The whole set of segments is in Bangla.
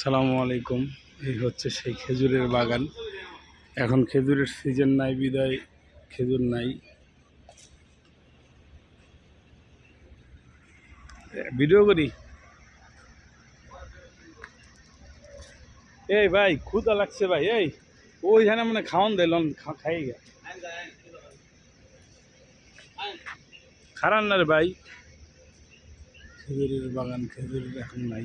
আসসালামু আলাইকুম। এই হচ্ছে সেই খেজুরের বাগান। এখন খেজুরের সিজন নাই, বিদায়। খেজুর নাই। ভিডিও করি। এই ভাই ক্ষুদা লাগছে ভাই, এই। ওইখানে মানে খাওয়ান দিলাম খাই গে খারান না রে ভাই। খেজুরের বাগান, খেজুরের এখন নাই।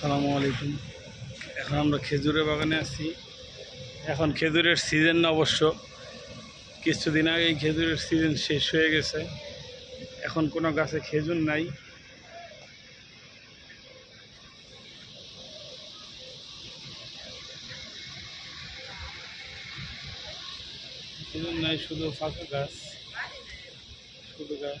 সালামু আলাইকুম এখন আমরা খেজুরের বাগানে আছি এখন খেজুরের সিজন না অবশ্য কিছুদিন আগে এই খেজুরের সিজন শেষ হয়ে গেছে এখন কোনো গাছে খেজুর নাই খেজুর নাই শুধু ফাঁকা গাছ শুধু গাছ